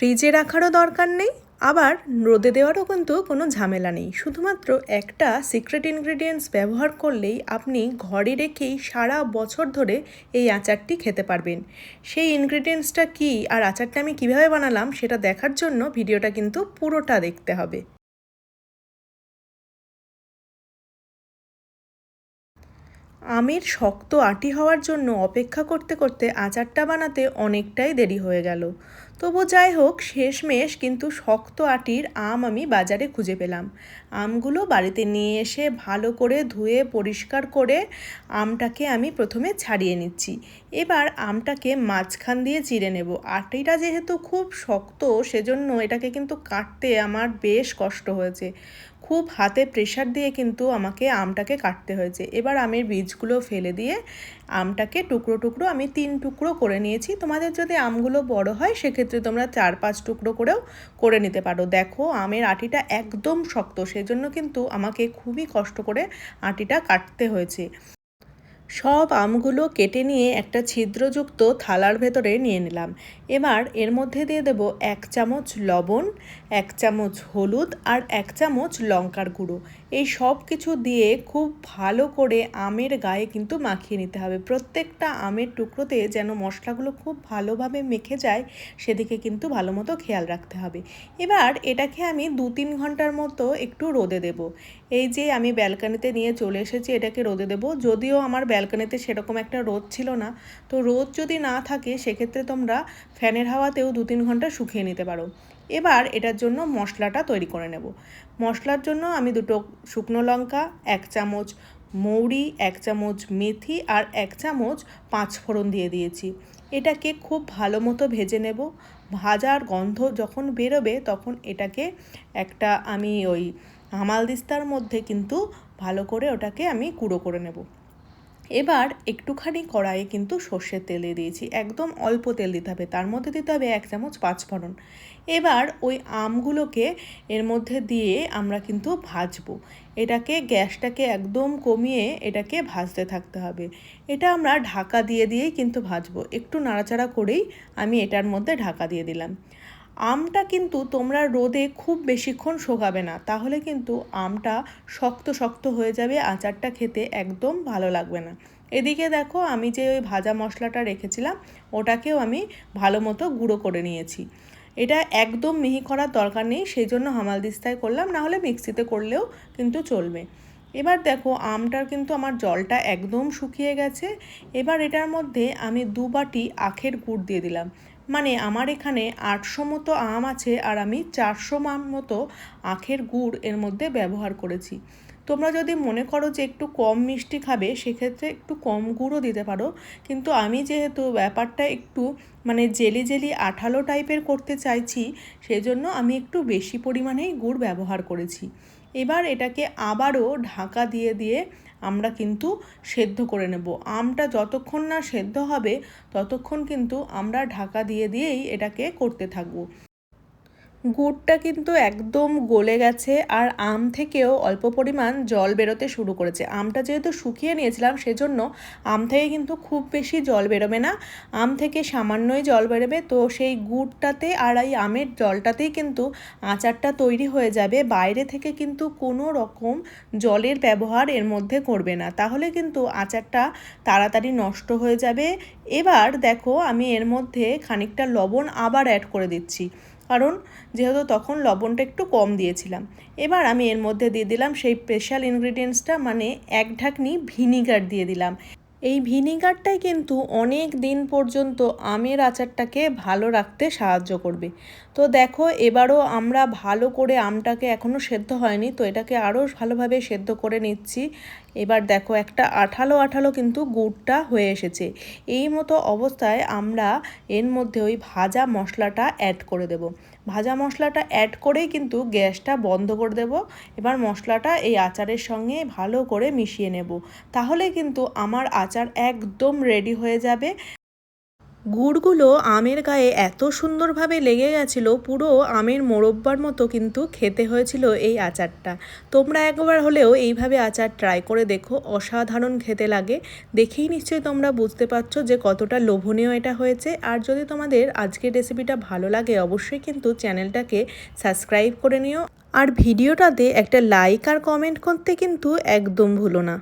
ফ্রিজে রাখারও দরকার নেই, আবার রোদে দেওয়ারও কিন্তু কোনো ঝামেলা নেই। শুধুমাত্র একটা সিক্রেট ইনগ্রেডিয়েন্টস ব্যবহার করলেই আপনি ঘরে রেখেই সারা বছর ধরে এই আচারটি খেতে পারবেন। সেই ইনগ্রেডিয়েন্টসটা কী আর আচারটা আমি কীভাবে বানালাম সেটা দেখার জন্য ভিডিওটা কিন্তু পুরোটা দেখতে হবে। আমের শক্ত আটি হওয়ার জন্য অপেক্ষা করতে করতে আচারটা বানাতে অনেকটাই দেরি হয়ে গেল। তবু যাই হোক, শেষমেশ কিন্তু শক্ত আটির আম আমি বাজারে খুঁজে পেলাম। আমগুলো বাড়িতে নিয়ে এসে ভালো করে ধুয়ে পরিষ্কার করে আমটাকে আমি প্রথমে ছাড়িয়ে নিচ্ছি। এবার আমটাকে মাঝখান দিয়ে চিড়ে নেব। আটিটা যেহেতু খুব শক্ত, সেজন্য এটাকে কিন্তু কাটতে আমার বেশ কষ্ট হয়েছে। খুব হাতে প্রেশার দিয়ে কিন্তু আমাকে আমটাকে কাটতে হয়েছে। এবার আমের বীজগুলো ফেলে দিয়ে আমটাকে টুকরো টুকরো আমি তিন টুকরো করে নিয়েছি। তোমাদের যদি আমগুলো বড় হয়, সেক্ষেত্রে তোমরা চার পাঁচ টুকরো করেও করে নিতে পারো। দেখো, আমের আটিটা একদম শক্ত, সেজন্য কিন্তু আমাকে খুবই কষ্ট করে আটিটা কাটতে হয়েছে। সব আমগুলো কেটে নিয়ে একটা ছিদ্রযুক্ত থালার ভেতরে নিয়ে নিলাম। এবার এর মধ্যে দিয়ে দেব এক চামচ লবণ, এক চামচ হলুদ আর এক চামচ লঙ্কার গুঁড়ো। এই সব কিছু দিয়ে খুব ভালো করে আমের গায়ে কিন্তু মাখিয়ে নিতে হবে। প্রত্যেকটা আমের টুকরোতে যেন মশলাগুলো খুব ভালোভাবে মেখে যায়, সেদিকে কিন্তু ভালো মতো খেয়াল রাখতে হবে। এবার এটাকে আমি দু তিন ঘণ্টার মতো একটু রোদে দেব। এই যে আমি ব্যালকানিতে নিয়ে চলে এসেছি, এটাকে রোদে দেব। যদিও আমার ব্যালকানিতে সেরকম একটা রোদ ছিল না। তো রোদ যদি না থাকে, সেক্ষেত্রে তোমরা ফ্যানের হাওয়াতেও দু তিন ঘণ্টা শুকিয়ে নিতে পারো। এবার এটার জন্য মশলাটা তৈরি করে নেব। মশলার জন্য আমি দুটো শুকনো লঙ্কা, এক চামচ মৌরি, এক চামচ মেথি আর এক চামচ পাঁচ ফোড়ন দিয়ে দিয়েছি। এটাকে খুব ভালো মতো ভেজে নেব। ভাজার গন্ধ যখন বেরোবে, তখন এটাকে একটা আমি ওই হামালদিস্তার মধ্যে কিন্তু ভালো করে ওটাকে আমি গুঁড়ো করে নেব। এবার একটুখানি কড়াইয়ে কিন্তু সর্ষের তেল দিয়ে দিয়েছি। একদম অল্প তেল দিতে হবে, তার মধ্যে দিতে হবে এক চামচ পাঁচফোড়ন। এবার ওই আমগুলোকে এর মধ্যে দিয়ে আমরা কিন্তু ভাজবো। এটাকে, গ্যাসটাকে একদম কমিয়ে এটাকে ভাজতে থাকতে হবে। এটা আমরা ঢাকা দিয়ে দিয়েই কিন্তু ভাজবো। একটু নাড়াচাড়া করেই আমি এটার মধ্যে ঢাকা দিয়ে দিলাম। আমটা কিন্তু তোমরা রোদে খুব বেশিক্ষণ শোকাবে না। তাহলে কিন্তু আমটা শক্ত শক্ত হয়ে যাবে, আচারটা খেতে একদম ভালো লাগবে না। এদিকে দেখো আমি যে ওই ভাজা মশলাটা রেখেছিলাম, ওটাকেও আমি ভালো মতো গুঁড়ো করে নিয়েছি। এটা একদম মিহি করার দরকার নেই সেই জন্য হামালদিস্তায় করলাম না হলে মিক্সিতে করলেও কিন্তু চলবে। এবার দেখো আমটার কিন্তু আমার জলটা একদম শুকিয়ে গেছে। এবার এটার মধ্যে আমি দু বাটি আখের গুড় দিয়ে দিলাম। মানে আমার এখানে আটশো মতো আম আছে আর আমি চারশো মাম মতো আখের গুড় এর মধ্যে ব্যবহার করেছি। তোমরা যদি মনে করো যে একটু কম মিষ্টি খাবে, সেক্ষেত্রে একটু কম গুঁড়ও দিতে পারো। কিন্তু আমি যেহেতু ব্যাপারটা একটু মানে জেলি জেলি আঠালো টাইপের করতে চাইছি, সেজন্য আমি একটু বেশি পরিমাণেই গুড় ব্যবহার করেছি। এবার এটাকে আবারও ঢাকা দিয়ে দিয়ে আমরা কিন্তু সেদ্ধ করে নেব। আমটা যতক্ষণ না সেদ্ধ হবে, ততক্ষণ কিন্তু আমরা ঢাকা দিয়ে দিয়েই এটাকে করতে থাকব। গুড়টা কিন্তু একদম গলে গেছে আর আম থেকেও অল্প পরিমাণ জল বেরোতে শুরু করেছে। আমটা যেহেতু শুকিয়ে নিয়েছিলাম সেজন্য আম থেকে কিন্তু খুব বেশি জল বেরোবে না। আম থেকে সামান্যই জল বেরোবে। তো সেই গুড়টাতে আর এই আমের জলটাতেই কিন্তু আচারটা তৈরি হয়ে যাবে। বাইরে থেকে কিন্তু কোনো রকম জলের ব্যবহার এর মধ্যে করবে না। তাহলে কিন্তু আচারটা তাড়াতাড়ি নষ্ট হয়ে যাবে। এবার দেখো আমি এর মধ্যে খানিকটা লবণ আবার অ্যাড করে দিচ্ছি। কারণ যেহেতু তখন লবণটা একটু কম দিয়েছিলাম। এবার আমি এর মধ্যে দিয়ে দিলাম সেই স্পেশাল ইনগ্রিডিয়েন্টসটা মানে এক ঢাকনি ভিনিগার দিয়ে দিলাম। এই ভিনিগারটাই কিন্তু অনেক দিন পর্যন্ত আমের আচারটাকে ভালো রাখতে সাহায্য করবে। তো দেখো, এবারও আমরা ভালো করে আমটাকে এখনও সেদ্ধ হয়নি, তো এটাকে আরও ভালোভাবে সেদ্ধ করে নিচ্ছি। এবার দেখো একটা আঠালো আঠালো কিন্তু গুড়টা হয়ে এসেছে। এই মতো অবস্থায় আমরা এর মধ্যে ওই ভাজা মশলাটা অ্যাড করে দেব। ভাজা মশলাটা অ্যাড করেই কিন্তু গ্যাসটা বন্ধ করে দেব। এবার মশলাটা এই আচারের সঙ্গে ভালো করে মিশিয়ে নেব। তাহলে কিন্তু আমার আচার একদম রেডি হয়ে যাবে। গুড়গুলো আমের গায়ে এত সুন্দরভাবে লেগে গেছিল, পুরো আমের মোরব্বার মতো কিন্তু খেতে হয়েছিল এই আচারটা। তোমরা একবার হলেও এইভাবে আচার ট্রাই করে দেখো, অসাধারণ খেতে লাগে। দেখেই নিশ্চয়ই তোমরা বুঝতে পারছ যে কতটা লোভনীয় এটা হয়েছে। আর যদি তোমাদের আজকের রেসিপিটা ভালো লাগে, অবশ্যই কিন্তু চ্যানেলটাকে সাবস্ক্রাইব করে নিও। আর ভিডিওটাতে একটা লাইক আর কমেন্ট করতে কিন্তু একদম ভুলো না।